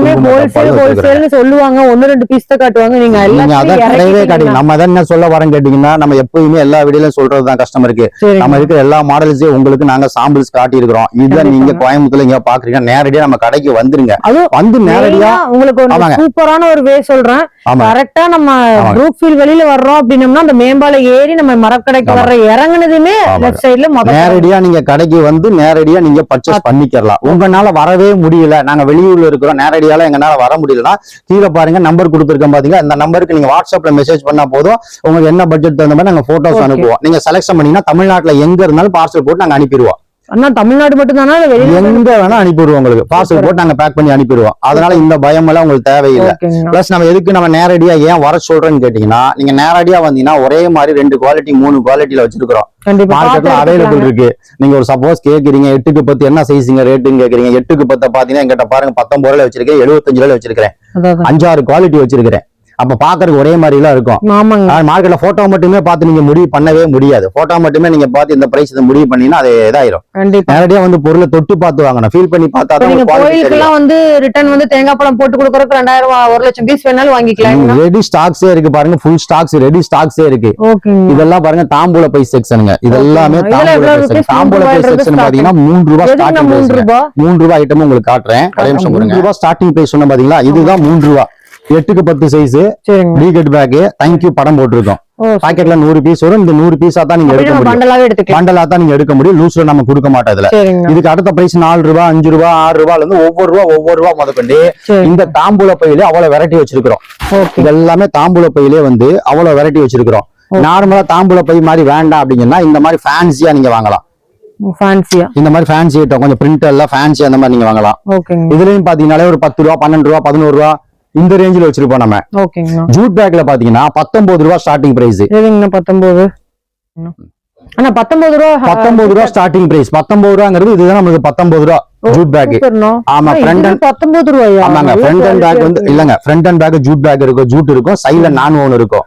சொல்லுவாங்க. ஒன்னு ரெண்டு பீஸ் தான் காட்டுவாங்க. நீங்க அதான் கிடையவே கிடையாது. நம்ம அதான் என்ன சொல்ல வரேன் கேட்டீங்கன்னா நம்ம எப்பயுமே எல்லா வீடியோலயும் சொல்றதுதான் கஸ்டமருக்கு நம்ம இருக்கிற எல்லா மாடல்ஸையும் உங்களுக்கு நாங்க சாம்பிள்ஸ் காட்டி இருக்கிறோம் இதை. நீங்க கோயம்புத்தூர்ல இங்க பாக்குறீங்க நேரடியா நம்ம கடைக்கு வந்துருங்க. வந்து நேரடியா உங்களுக்கு ஒரு. சூப்பரான ஒரு வே சொல்றேன். கரெக்டா நம்ம. ப்ரூக்ஃபீல் வெளியில வர்றோம் அப்படின்னம்னா அந்த மேம்பால ஏறி நம்ம மரக்கடைக்கு. வர்ற இறங்குனதுமே. லெஃப்ட் சைடுல நேரடியா நீங்க கடைக்கு வந்து நேரடியா நீங்க பர்ச்சேஸ் பண்ணிக்கலாம் உங்களால வரவே முடியல. நாங்க வெளியூர்ல இருக்கிறோம். நேரடியால எங்கனால வர முடியலன்னா கீழே பாருங்க நம்பர் கொடுத்துருக்கோம் பாத்தீங்களா? இந்த நம்பருக்கு நீங்க வாட்ஸ்அப்ல மெசேஜ் பண்ணா போதும். உங்களுக்கு என்ன பட்ஜெட் தகுந்த மாதிரி நாங்க போட்டோஸ். அனுப்புவோம். நீங்க செலக்ஷன் பண்ணீங்கன்னா தமிழ்நாட்டுல எங்க இருந்தாலும் பார்சல் போட்டு நாங்க அனுப்பிடுவோம். அண்ணா தமிழ்நாடு மட்டும் தானா எங்க வேணா அனுப்பிடுவோம் உங்களுக்கு. பார்சல். போட்டு நாங்க பேக் பண்ணி அனுப்பிடுவோம் அதனால இந்த பயம் எல்லாம் உங்களுக்கு தேவையில்லை. பிளஸ் நம்ம எதுக்கு நம்ம நேரடியா ஏன் வர சொல்றேன்னு கேட்டீங்கன்னா நீங்க நேரடியா வந்தீங்கன்னா ஒரே மாதிரி ரெண்டு குவாலிட்டி மூணு குவாலிட்டில வச்சிருக்கிறோம். மார்க்கெட்ல அவைலபிள். இருக்கு. நீங்க ஒரு சப்போஸ் கேக்குறீங்க எட்டுக்கு பத்து என்ன சைஸுங்க ரேட்டுன்னு கேக்குறீங்க எட்டுக்கு பத்து பாத்தீங்கன்னா எங்கிட்ட பாருங்க பத்தொன்பது ரூபாய் வச்சிருக்கேன் எழுபத்தஞ்சு ரூபாய் வச்சிருக்கேன். அஞ்சாறு குவாலிட்டி வச்சிருக்கிறேன். அப்ப பாக்குறதுக்கு ஒரே மாதிரி எல்லாம் இருக்கும் மார்க்கெட்ல போட்டோ மட்டுமே பார்த்து நீங்க முடிவு பண்ணவே முடியாது. போட்டோ மட்டுமே நீங்க பார்த்து இந்த பிரைஸ் இதை முடிவு பண்ணீங்கன்னா அது இதாயிரும். நேரடியா வந்து பொருளை தொட்டு பார்த்து வாங்கணும். ஃபீல் பண்ணி பார்த்தா தான் வந்து ரிட்டர்ன் வந்து தேங்காய் பழம் போட்டு கொடுக்கறதுக்கு ரெண்டாயிரம் ஒரு லட்சம் பீஸ் வேணாலும் வாங்கிக்கலாம் ரெடி ஸ்டாக்ஸே இருக்கு பாருங்க. ஃபுல் ஸ்டாக்ஸ் ரெடி ஸ்டாக்ஸே இருக்கு. இதெல்லாம் பாருங்க தாம்பூல பை செக்ஷனுங்க இதெல்லாமே தாம்பூல பை? செக்ஷன். பாத்தீங்கன்னா மூன்று ரூபாய் ஸ்டார்டிங் மூன்று ரூபாய் ஐட்டம் உங்களுக்கு காட்டுறேன். மூன்று ரூபாய் ஸ்டார்டிங் பிரைஸ் சொன்ன பாத்தீங்களா? இதுதான் மூன்று ரூபாய் எட்டுக்கு பத்து சைஸ் சரிங்க. டீகட் பேக் தேங்க்யூ படம் போட்டிருக்கோம். பாக்கெட்ல நூறு பீஸ் வரும். இந்த நூறு பீஸா தான் நீங்க எடுக்க முடியும். பண்டலா தான் நீங்க எடுக்க முடியும். லூஸ்ல நம்ம கொடுக்க மாட்டோம் இதுல. இதுக்கு அடுத்த பிரைஸ் நாலு ரூபாய் அஞ்சு ரூபாய் ஆறு ரூபாய்ல இருந்து ஒவ்வொரு ரூபா ஒவ்வொரு ரூபா முதற்கொண்டு இந்த தாம்பூல பையிலே அவ்வளவு வெரைட்டி வச்சிருக்கிறோம். இது எல்லாமே தாம்பூல பையிலே வந்து அவ்வளவு வெரைட்டி வச்சிருக்கிறோம். நார்மலா தாம்பூல பை மாதிரி வேண்டாம் அப்படிங்கன்னா இந்த மாதிரி ஃபேன்சியா நீங்க வாங்கலாம். ஃபேன்சியா இந்த மாதிரி ஃபேன்சி ஐட்டம் கொஞ்சம் பிரிண்ட் எல்லாம் ஃபேன்சி அந்த மாதிரி நீங்க வாங்கலாம். இதுலயும் பாத்தீங்கன்னாலே ஒரு பத்து ரூபா பன்னெண்டு ரூபா பதினோரு ரூபா இந்த ரேஞ்சில் வச்சிருப்போம் நம்ம. ஜூட் பேக்ல பாத்தீங்கன்னா பத்தொன்பது ரூபா ஸ்டார்டிங் பிரைஸ் பத்தொன்பது? ஆனா பத்தொன்பது ரூபா பத்தொன்பது ரூபா ஸ்டார்டிங் பிரைஸ் பத்தொன்பது ரூபாங்கிறது இதுதான் நம்மளுக்கு பத்தொன்பது ரூபா ஜூட் பேக் ஆமா ஃப்ரண்ட் அண்ட் பத்தொன்பது ரூபாயா? ஆமாங்க ஃப்ரண்ட் அண்ட் பேக் வந்து இல்லங்க front and back jute bag இருக்கும் ஜூட் இருக்கும் சைடுல நான் ஒன் இருக்கும்.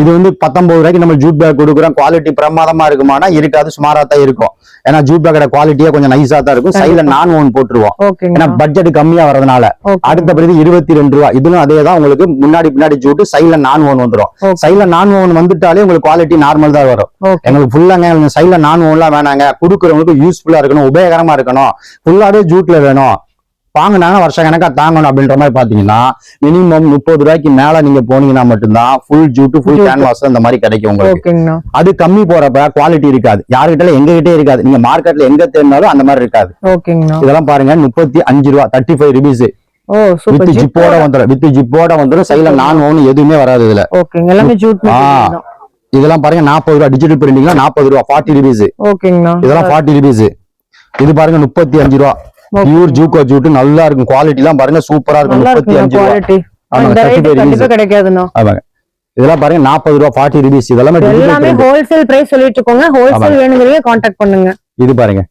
இது வந்து பத்தொன்பது ரூபாய்க்கு நம்ம ஜூட் பேக் கொடுக்குறோம். குவாலிட்டி பிரமாதமா இருக்குமானா இருக்காது சுமாரா தான் இருக்கும். ஏன்னா ஜூட் பேக்கோட குவாலிட்டியா கொஞ்சம் நைஸா தான் இருக்கும். சைடுல நான் ஒன் போட்டுருவோம். ஏன்னா பட்ஜெட் கம்மியா வரதுனால அடுத்த பிறகு இருபத்தி ரெண்டு ரூபா. இதுவும் அதே தான் உங்களுக்கு முன்னாடி பின்னாடி ஜூட்டு சைடுல நான் ஒன் வந்துரும். Okay. சைடுல நான் ஒன் வந்துட்டாலே உங்களுக்கு குவாலிட்டி நார்மல் தான் வரும். எங்களுக்கு ஃபுல்லாங்க சைடுல நான் ஒன்லாம் வேணாங்க. கொடுக்குறவங்களுக்கு யூஸ்ஃபுல்லா இருக்கணும் உபயோகரமா இருக்கணும். ஃபுல்லாவே ஜூட்ல வேணும். வாங்கினாங்க வருஷ கணக்கா தாங்கணும் அப்படின்ற மாதிரி பாத்தீங்கன்னா மினிமம் முப்பது ரூபாய்க்கு மேல நீங்க போனீங்கன்னா மட்டும்தான் ஃபுல் ஜூட்டு ஃபுல். கேன்வாஸ் அந்த மாதிரி கிடைக்கும் உங்களுக்கு. அது கம்மி போறப்ப குவாலிட்டி இருக்காது. யாருக்கிட்ட எங்க கிட்டே இருக்காது. நீங்க மார்க்கெட்ல எங்க தேடினாலும் அந்த மாதிரி இருக்காது. இதெல்லாம் பாருங்க முப்பத்தி அஞ்சு ரூபா தேர்ட்டி ஃபைவ் ருபீஸ் வித் ஜிப்போட வந்துடும் வித் ஜிப்போட வந்துடும் சைடுல நான் ஒன்னு எதுவுமே வராது இதுல. இதெல்லாம் பாருங்க நாற்பது ரூபா டிஜிட்டல் பிரிண்டிங்ல நாற்பது ரூபா ஃபார்ட்டி ருபீஸ் இதெல்லாம் ஃபார்ட்டி ருபீஸ் இது பாருங்க முப்பத்தி அஞ்சு ரூபா. பியூர் ஜூக்கோ ஜூட்டு நல்லா இருக்கும் குவாலிட்டி எல்லாம் பாருங்க சூப்பரா இருக்கும். முப்பத்தி அஞ்சு ரூபா. குவாலிட்டி ஆமாங்க, இந்த 35 ரேட் rupees. கண்டிப்பா கிடைக்காதுண்ணா ஆமாங்க. இதெல்லாம் பாருங்க நாற்பது ரூபா ஃபார்ட்டி ருபீஸ் இதெல்லாமே எல்லாமே. ஹோல்சேல் பிரைஸ் சொல்லிட்டு இருக்கோங்க. ஹோல்சேல். வேணுங்கிறீங்க காண்டாக்ட் பண்ணுங்க. இது பாருங்க.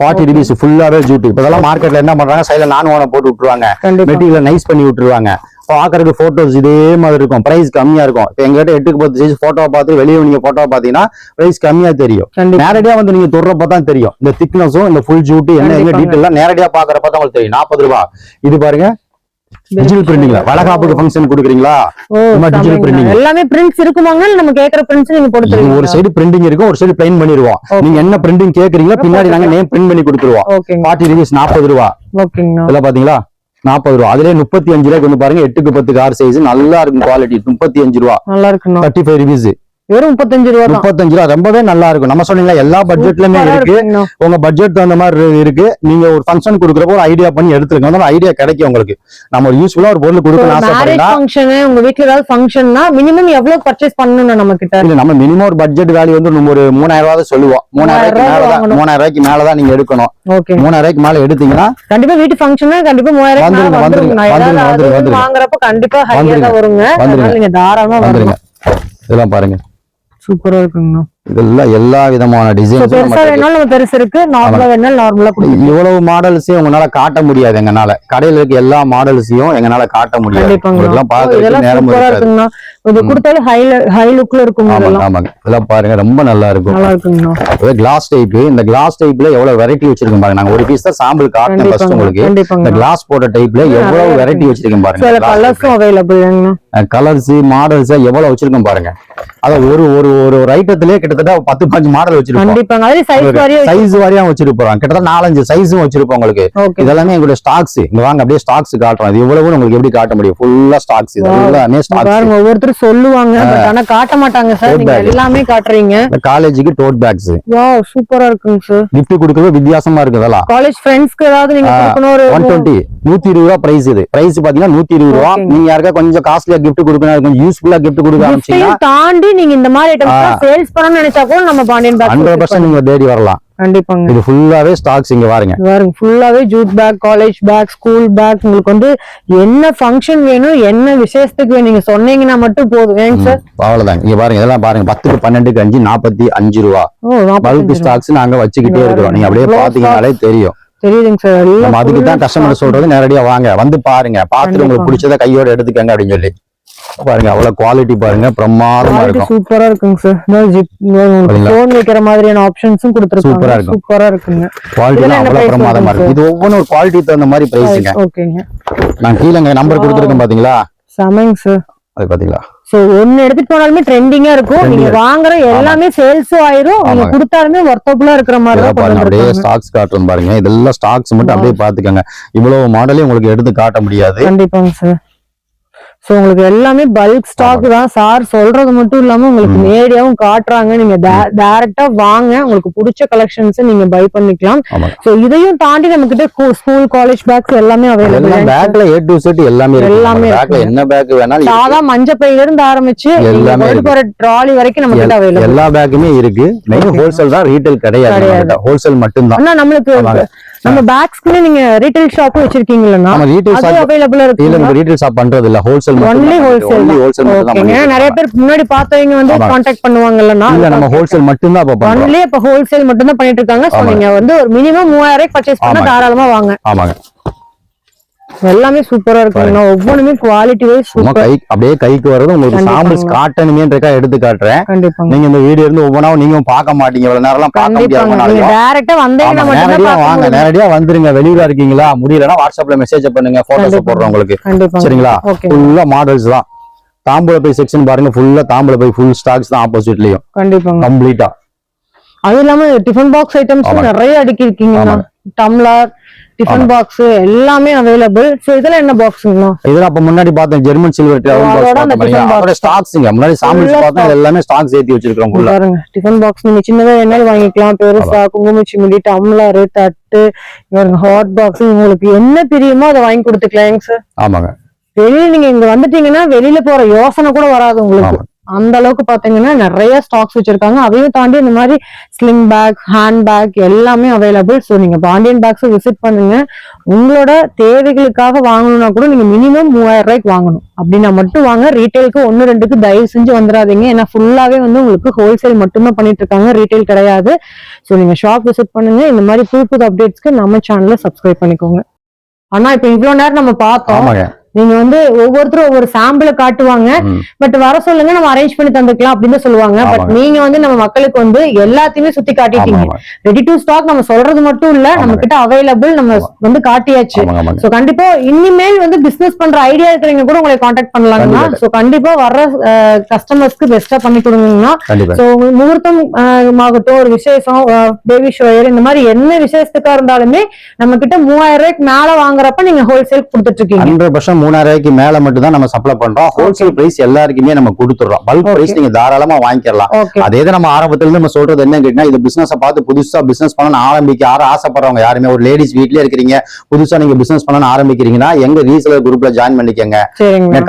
ஃபார்ட்டி. ருபீஸ் ஃபுல்லாவே ஜூட்டு இப்ப இதெல்லாம் மார்க்கெட்ல என்ன பண்றாங்க? சைடுல நான் ஓன போட்டு விட்டுருவாங்க. மெட்டீரியல் நைஸ் பண்ணி விட்டுருவாங்க. பாக்குறதுக்கு போட்டோஸ் இதே மாதிரி இருக்கும். பிரைஸ் கம்மியா இருக்கும். இப்ப எங்ககிட்ட எட்டுக்கு பத்து சைஸ் போட்டோ பார்த்து வெளியே நீங்க போட்டோ பாத்தீங்கன்னா பிரைஸ் கம்மியா தெரியும். நேரடியா வந்து நீங்க தொடுறப்ப தான் தெரியும். இந்த திக்னஸும் இந்த ஃபுல் ஜூட் என்ன எங்க கண்டிப்பாங்க. டீட்டெயில் நேரடியா பாக்குறப்ப தான் உங்களுக்கு தெரியும். நாற்பது ரூபா. இது பாருங்க. டிஜிட்டல் பிரிண்டிங்ல வளகாப்புக்கு ஃபங்க்ஷன் கொடுக்குறீங்களா? printing. எல்லாமே பிரிண்ட்ஸ் இருக்குமாங்க நம்ம கேக்குற பிரிண்ட்ஸ் நீங்க இது கொடுத்துருவீங்க ஒரு சைடு பிரிண்டிங் இருக்கும். ஒரு சைடு பிளைன் பண்ணிடுவோம். நீங்க என்ன பிரிண்டிங் கேக்குறீங்களோ பின்னாடி நாங்க நேம் பிரிண்ட் பண்ணி கொடுத்துருவோம். ஓகேங்க ஃபார்ட்டி ருபீஸ் நாற்பது ரூபா. ஓகேங்கண்ணா இதெல்லாம் பாத்தீங்களா? நாற்பது ரூபா. அதுலயே முப்பத்தி அஞ்சு ரூபாய்க்கு வந்து பாருங்க எட்டுக்கு பத்து கார் சைஸ் நல்லா இருக்கும் குவாலிட்டி முப்பத்தி அஞ்சு ரூபா. நல்லா இருக்குண்ணா. தேர்ட்டி ஃபைவ் ருபீஸ் வெறும் முப்பத்தஞ்சு ரூபா தான். முப்பத்தஞ்சு ரூபா ரொம்பவே நல்லா இருக்கும். நம்ம சொன்னீங்களா எல்லா பட்ஜெட்லயுமே இருக்கு. உங்க பட்ஜெட் தகுந்த மாதிரி இரு- இருக்கு. நீங்க ஒரு ஃபங்க்ஷன் கொடுக்குறப்போ ஒரு ஐடியா பண்ணி எடுத்துருங்க. அதனால ஐடியா கிடைக்கும் உங்களுக்கு. நம்ம ஒரு யூஸ்ஃபுல்லா ஒரு பொருள் கொடுக்கணும்னு மேரேஜ் ஆசைப்படுறீங்கன்னா ஃபங்க்ஷன் உங்க வீட்ல ஏதாவது ஃபங்க்ஷன்னா மினிமம் எவ்வளவு பர்ச்சேஸ் பண்ணணும் நம்ம கிட்ட இல்ல நம்ம மினிமம் ஒரு பட்ஜெட் வேல்யூ வந்து நம்ம ஒரு மூணாயிரம் ரூபாய் தான் சொல்லுவோம். மூணாயிரம் ரூபாய்க்கு மூணாயிரம் மேலதான் வாங்கணும். மூணாயிரம் ரூபாய்க்கு மேலதான் நீங்க எடுக்கணும். ஓகே மூணாயிரம் ரூபாய்க்கு மேல எடுத்தீங்கன்னா கண்டிப்பா வீட்டு ஃபங்க்ஷனா கண்டிப்பா மூவாயிரம் வந்துருங்க, வந்துருங்க, வந்துருங்க வந்துருங்க. வாங்குறப்ப கண்டிப்பா ஹையா தான் வருங்க. அதனால நீங்க தாராளமா வந்துருங்க. இதெல்லாம் பாருங்க. சூப்பரா இருக்குங்கண்ணா. இதெல்லாம் எல்லா விதமான டிசைன்ஸும் பெருசா வேணாலும் பெருசு இருக்கு. நார்மலா வேணாலும் நார்மலா கொடுக்கும் இவ்வளவு மாடல்ஸையும் உங்களால காட்ட முடியாது எங்கனால. கடையில இருக்க எல்லா மாடல்ஸையும் எங்கனால காட்ட முடியாது. இதெல்லாம் நேரம் இருக்குங்கண்ணா. இது. கொடுத்தாலும் ஹை ஹை லுக்ல இருக்கும் ஆமாங்க இதெல்லாம். இதெல்லாம் பாருங்க ரொம்ப நல்லா இருக்கும் நல்லா இருக்குங்கண்ணா கிளாஸ் டைப் இந்த கிளாஸ் டைப்ல எவ்வளவு வெரைட்டி வச்சிருக்கோம் பாருங்க. நாங்க ஒரு பீஸ் தான் சாம்பிள் ஃபர்ஸ்ட் கண்டிப்பாங்க உங்களுக்கு. இந்த கிளாஸ் போட்ட டைப்ல எவ்வளவு இருக்குங்க. வெரைட்டி வச்சிருக்கேன் சில பாருங்க கலர்ஸும் அவைலபிள்ங்கண்ணா கலர்ஸ் மாடல்ஸ் எவ்வளவு வச்சிருக்கோம் பாருங்க. அத ஒரு ஒரு ஒரு ஐட்டத்திலே கிட்டத்தட்ட பத்து பஞ்சு மாடல் வச்சிருப்போம். கண்டிப்பாங்க. சைஸ் வாரியா வச்சிருப்போம். கிட்டத்தட்ட நாலஞ்சு சைஸும் வச்சிருப்போம் உங்களுக்கு. இதெல்லாமே எங்களுடைய ஸ்டாக்ஸ் இங்க வாங்க அப்படியே ஸ்டாக்ஸ் காட்டுறோம். இது இவ்வளவு உங்களுக்கு எப்படி காட்ட முடியும்? ஃபுல்லா ஸ்டாக்ஸ் இது Wow. எல்லாமே ஸ்டாக்ஸ் ஒவ்வொருத்தரும் சொல்லுவாங்க பட் ஆனா காட்ட மாட்டாங்க சார் நீங்க. எல்லாமே காட்டுறீங்க. காலேஜுக்கு டோட் பேக்ஸ் வாவ் சூப்பரா இருக்குங்க சார் கிஃப்ட் கொடுக்கறது வித்தியாசமா இருக்கு இதெல்லாம். காலேஜ் ஃப்ரெண்ட்ஸ்க்கு ஏதாவது நீங்க கொடுக்கணும் ஒரு ஒன் டுவெண்ட்டி நூத்தி இருபது ரூபா பிரைஸ் இது. பிரைஸ் பாத்தீங்கன்னா நூத்தி இருபது ரூபா. Okay. நீங்க யாருக்கா கொஞ்சம் காஸ்ட்லியா gift கொடுக்கணும் கொஞ்சம் யூஸ்ஃபுல்லா gift கொடுக்க ஆரம்பிச்சீங்கன்னா கிஃப்டையும் தாண்டி நீங்க இந்த மாதிரி ஐட்டம்ஸ் சேல்ஸ் பண்ணணும்னு நினைச்சா கூட நம்ம பாண்டியன் பேக் பர்சன்ட் நீங்க தேடி வரலாம். கண்டிப்பாங்க. இது ஃபுல்லாவே ஸ்டாக்ஸ் இங்க பாருங்க பாருங்க ஃபுல்லாவே jute bag college bag school bag உங்களுக்கு வந்து என்ன ஃபங்க்ஷன் வேணும் என்ன விசேஷத்துக்கு வேணும் நீங்க சொன்னீங்கன்னா மட்டும் போதும். ஏங்க சார் அவ்வளவுதான் இங்க பாருங்க இதெல்லாம் பாருங்க. பத்துக்கு பன்னெண்டுக்கு அஞ்சு நாற்பத்தி அஞ்சு ரூபா. பல்க். ஸ்டாக்ஸ் நாங்க வச்சுக்கிட்டே இருக்கிறோம். நீங்க அப்படியே பாத்தீங்கன்னாலே தெரியும். தெரியுதுங்க சார் நம்ம அதுக்கு தான் கஸ்டமர். சொல்றது நேரடியா வாங்க. வந்து பாருங்க. பார்த்துட்டு உங்களுக்கு. பிடிச்சத கையோட எடுத்துக்கங்க அப்படின்னு சொல்லி. பாருங்க அவ்வளவு குவாலிட்டி பாருங்க பிரமாதமா இருக்கும். சூப்பரா இருக்குங்க சார் சரிங்களா? போன் வைக்கிற மாதிரியான ஆப்ஷன்ஸும் சூப்பரா கொடுத்துருக்காங்க. இருக்கும். சூப்பரா இருக்குங்க. குவாலிட்டி அவ்வளவு பிரமாதமா இருக்கு இது ஒவ்வொன்றும் ஒரு குவாலிட்டி தகுந்த மாதிரி பிரைஸுங்க ஓகேங்க நான் கீழே நம்பர். கொடுத்துருக்கேன் பாத்தீங்களா? செமைங்க சார் அது பாத்தீங்களா? சோ ஒன்னு எடுத்துட்டு போனாலுமே ட்ரெண்டிங்கா இருக்கும். நீங்க வாங்குற எல்லாமே சேல்ஸும் ஆயிரும். நீங்க. கொடுத்தாலுமே ஒர்த்தபுளா இருக்கிற மாதிரி தான் பாருங்க அப்படியே. ஸ்டாக்ஸ் காட்டுறோம் பாருங்க. இதெல்லாம் ஸ்டாக்ஸ் மட்டும் அப்படியே பாத்துக்கோங்க இவ்வளவு மாடலே உங்களுக்கு எடுத்து காட்ட முடியாது. கண்டிப்பாங்க சார் சோ உங்களுக்கு எல்லாமே பல்க் ஸ்டாக் தான் சார் சொல்றது மட்டும் இல்லாம உங்களுக்கு. நேரடியாவும் காட்டுறாங்க நீங்க டைரக்டா வாங்க உங்களுக்கு பிடிச்ச கலெக்ஷன்ஸ் நீங்க பை பண்ணிக்கலாம். சோ இதையும் தாண்டி நம்ம கிட்ட ஸ்கூல் காலேஜ் பேக்ஸ் எல்லாமே அவைலபிள் பேக்ல ஏ டு செட் எல்லாமே எல்லாமே. என்ன பேக் வேணாலும். சாதா மஞ்சள் பையில இருந்து ஆரம்பிச்சு எல்லாமே. போற ட்ராலி வரைக்கும் நம்ம கிட்ட அவைலபிள் எல்லா பேக்குமே இருக்கு மெயின். ஹோல்சேல் தான் ரீட்டைல் கிடையாது. ஹோல்சேல் மட்டும்தான் ஆனா நம்மளுக்கு. நம்ம பேக்ஸ்க்குன்னு நீங்க ரீட்டைல் ஷாப்பும் வச்சிருக்கீங்களா நம்ம ரீட்டைல் ஷாப் அவைலபிளா இல்ல இருக்கு நம்ம ரீட்டைல் ஷாப் பண்றது இல்ல wholesale only wholesale only wholesale மட்டும் தான் நிறைய பேர் முன்னாடி பார்த்தவங்க வந்து ஆமா. காண்டாக்ட் பண்ணுவாங்கல்லன்னா இல்ல நம்ம ஹோல்சேல் மட்டும் தான் பண்றோம். ஒன்லி இப்ப ஹோல்சேல் மட்டும் தான் பண்ணிட்டு இருக்காங்க. சோ. நீங்க வந்து ஒரு மினிமம் மூவாயிரம் ரூபாய்க்கு பர்ச்சேஸ் பண்ணா. தாராளமா வாங்க. ஆமாங்க. எல்லாமே சூப்பரா இருக்குங்க ஒவ்வொன்றுமே குவாலிட்டி வைஸ் கை அப்படியே கைக்கு வர்றது உங்களுக்கு. சாம்பிள்ஸ் காட்டணுமேன்றக்கா எடுத்து காட்டுறேன். நீங்க இந்த வீடியோ இருந்து ஒவ்வொன்றா நீங்க பார்க்க மாட்டீங்க. இவ்வளவு நேரம் பார்க்க முடியாது. டைரக்டா வந்தீங்கன்னா நேரடியா வாங்க. நேரடியா வந்துருங்க. வெளியூரா இருக்கீங்களா? முடியலன்னா வாட்ஸ்அப்ல மெசேஜ் பண்ணுங்க. போட்டோஸ் கண்டிப்பா. போடுறோம் உங்களுக்கு சரிங்களா? ஃபுல்லா மாடல்ஸ் தான். தாம்பூல பை செக்ஷன் பாருங்க. ஃபுல்லா தாம்பூல பை ஃபுல் ஸ்டாக்ஸ் தான் ஆப்போசிட்லயும் கண்டிப்பாங்க. கம்ப்ளீட்டா அது இல்லாம டிஃபன் பாக்ஸ் ஐட்டம்ஸ். நிறைய அடுக்கி இருக்கீங்க ஆமாங்க. டம்ளர் டிஃபன் பாக்ஸ் எல்லாமே அவைலபிள் சோ இதெல்லாம் என்ன பாக்ஸுங்களா இதெல்லாம் அப்ப முன்னாடி பார்த்தேன் ஜெர்மன் சில்வர் அதோட. ஸ்டாக்ஸ்ங்க முன்னாடி சாம்பிள்ஸ் பார்த்தா எல்லாமே ஸ்டாக்ஸ் ஏத்தி வச்சிருக்கோம் பாருங்க டிஃபன் பாக்ஸ் நீங்க சின்னதா என்னாலும் வாங்கிக்கலாம். பெருசா குங்குமச்சிமிலி டம்ளர் தட்டு இவருங்க ஹாட் பாக்ஸ் உங்களுக்கு என்ன பிரியுமோ அதை வாங்கி கொடுத்துக்கலாங்க சார் ஆமாங்க. வெளியில நீங்க இங்க வந்துட்டீங்கன்னா வெளியில போற யோசனை கூட வராது உங்களுக்கு. அந்த அளவுக்கு பாத்தீங்கன்னா நிறைய ஸ்டாக்ஸ் வச்சிருக்காங்க. அதையும் தாண்டி இந்த மாதிரி ஸ்லிங் பேக் ஹேண்ட் பேக் எல்லாமே அவைலபிள் ஸோ நீங்க பாண்டியன் பேக்ஸ் விசிட் பண்ணுங்க. உங்களோட தேவைகளுக்காக வாங்கணும்னா கூட நீங்க மினிமம் மூவாயிரம் ரூபாய்க்கு வாங்கணும். அப்படின்னா மட்டும் வாங்க. ரீட்டைலுக்கு ஒன்னு ரெண்டுக்கு தயவு செஞ்சு வந்துடாதீங்க. ஏன்னா ஃபுல்லாவே வந்து உங்களுக்கு ஹோல்சேல் மட்டும்தான் பண்ணிட்டு இருக்காங்க. ரீட்டைல் கிடையாது. ஸோ நீங்க ஷாப் விசிட் பண்ணுங்க. இந்த மாதிரி புது புது அப்டேட்ஸ்க்கு நம்ம சேனலை சப்ஸ்கிரைப் பண்ணிக்கோங்க. ஆனா இப்ப இவ்வளவு நேரம் நம்ம பார்த்தோம். நீங்க வந்து ஒவ்வொருத்தரும் ஒவ்வொரு சாம்பிள காட்டுவாங்க. பட் வர சொல்லுங்க நம்ம அரேஞ்ச் பண்ணி தந்துக்கலாம் அப்படின்னு சொல்லுவாங்க பட். நீங்க வந்து நம்ம மக்களுக்கு வந்து எல்லாத்தையுமே சுத்தி காட்டிட்டீங்க ரெடி டு ஸ்டாக் நம்ம சொல்றது மட்டும் இல்ல நம்ம. கிட்ட அவைலபிள் நம்ம. வந்து காட்டியாச்சு சோ கண்டிப்பா இனிமேல் வந்து பிசினஸ் பண்ற ஐடியா இருக்கிறவங்க கூட உங்களை காண்டாக்ட் பண்ணலாங்கன்னா. சோ கண்டிப்பா வர்ற கஸ்டமர்ஸ்க்கு பெஸ்டா பண்ணி கொடுங்கன்னா சோ முகூர்த்தம் ஆகட்டும் ஒரு விசேஷம் பேபி ஷோயர் இந்த மாதிரி என்ன விசேஷத்துக்கா இருந்தாலுமே நம்ம கிட்ட மூவாயிரம் ரூபாய்க்கு மேல வாங்குறப்ப நீங்க ஹோல்சேல் கொடுத்துட்டு இருக்கீங்க மூணாயிரம் ரூபாய்க்கு மேல மட்டும் தான் நம்ம சப்ளை பண்றோம். ஹோல்சேல் பிரைஸ் எல்லாருக்குமே நம்ம கொடுத்துறோம். பல்க். பிரைஸ் நீங்க தாராளமா வாங்கிக்கலாம். அதே தான் நம்ம ஆரம்பத்துல இருந்து நம்ம சொல்றது என்ன கேட்டீங்கன்னா இது பிசினஸ் பார்த்து புதுசா பிசினஸ் பண்ண ஆரம்பிக்க யாரும் ஆசைப்படுறவங்க யாருமே? ஒரு லேடிஸ் வீட்லயே இருக்கிறீங்க புதுசா நீங்க பிசினஸ் பண்ண ஆரம்பிக்கிறீங்கன்னா எங்க ரீசேலர் குரூப்ல ஜாயின் பண்ணிக்கங்க.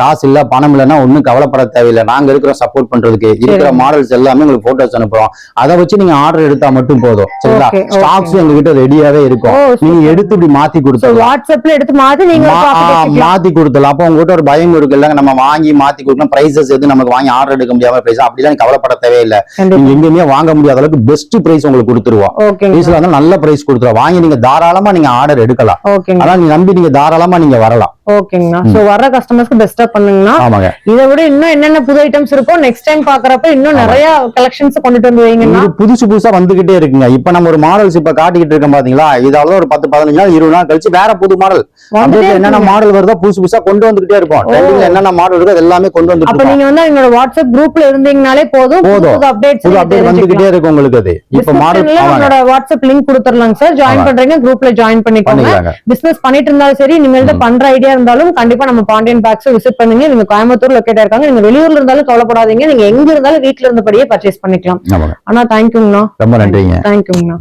காசு இல்ல பணம் இல்லைன்னா ஒண்ணும் கவலைப்பட தேவையில்லை. நாங்க இருக்கிறோம் சப்போர்ட் பண்றதுக்கு இருக்கிற. மாடல்ஸ் எல்லாமே உங்களுக்கு போட்டோஸ் அனுப்புறோம். அதை வச்சு நீங்க ஆர்டர் எடுத்தா மட்டும் போதும். சரிங்களா. ஸ்டாக்ஸ் எங்க கிட்ட ரெடியாவே இருக்கும். ஓ, நீங்க. எடுத்து இப்படி மாத்தி சோ கொடுத்துடலாம். வாட்ஸ்அப்ல எடுத்து மாத்தி நீங்க. மாத்தி கொடுத்துடலாம். அப்போ உங்ககிட்ட ஒரு பயம் இருக்குல்ல நம்ம வாங்கி மாத்தி கொடுக்கணும் பிரைசஸ் எது நமக்கு வாங்கி ஆர்டர் எடுக்க முடியாம பிரைஸ் அப்படிலாம் கவலைப்பட தேவையில்லை. நீங்க எங்கேயுமே வாங்க முடியாத அளவுக்கு பெஸ்ட் பிரைஸ் உங்களுக்கு கொடுத்துருவோம் ரீஸ்ல வந்து நல்ல பிரைஸ் கொடுத்துருவோம் வாங்கி நீங்க தாராளமா நீங்க ஆர்டர் எடுக்கலாம். ஆனா நீங்க நம்பி நீங்க தாராளமா நீங்க வரலாம். ஓகேங்கண்ணா. சோ வர்ற கஸ்டமர்ஸ்க்கு பெஸ்டா பண்ணுங்கண்ணா. இதை விட இன்னும் என்னென்ன புது ஐட்டம்ஸ் இருக்கோ நெக்ஸ்ட் டைம் பாக்குறப்ப இன்னும் நிறைய கலெக்ஷன்ஸ் கொண்டுட்டு வந்து வைங்கண்ணா. புதுசு புதுசா வந்துகிட்டே இருக்குங்க. இப்ப நம்ம ஒரு மாடல்ஸ் இப்ப காட்டிக்கிட்டு இருக்கோம் பாத்தீங்களா? இதால ஒரு பத்து பதினஞ்சு நாள் இருபது நாள் கழிச்சு வேற புது மாடல் என்னென்ன. மாடல் வருதோ புதுசு புதுசா கொண்டு வந்துகிட்டே இருக்கும். ட்ரெண்டிங்ல என்னென்ன மாடல் இருக்கோ எல்லாமே கொண்டு வந்துட்டு அப்ப இருக்கோம். நீங்க வந்து எங்களோட வாட்ஸ்அப் குரூப்ல இருந்தீங்கனாலே போதும். புது போதும். புது அப்டேட்ஸ் புது அப்டேட் வந்துகிட்டே இருக்கு உங்களுக்கு அது. இப்ப மாடல் நம்மளோட வாட்ஸ்அப் லிங்க் கொடுத்துறலாங்க சார் ஜாயின். பண்றீங்க குரூப்ல ஜாயின் பண்ணிக்கோங்க. பிசினஸ் பண்ணிட்டு இருந்தாலும் சரி தான் பண்ற ஐடியா இருந்தாலும் கண்டிப்பா நம்ம பாண்டியன் பேக்ஸ் விசிட் பண்ணுங்க. நீங்க கோயம்புத்தூர் லொக்கேட் இருக்காங்க. நீங்க வெளியூர்ல இருந்தாலும் கவலைப்படாதீங்க. நீங்க எங்க இருந்தாலும் வீட்ல இருந்தபடியே பர்ச்சேஸ் பண்ணிக்கலாம். ஆனா தேங்க்யூங்கண்ணா ரொம்ப நன்றிங்க. தேங்க்யூங்கண்ணா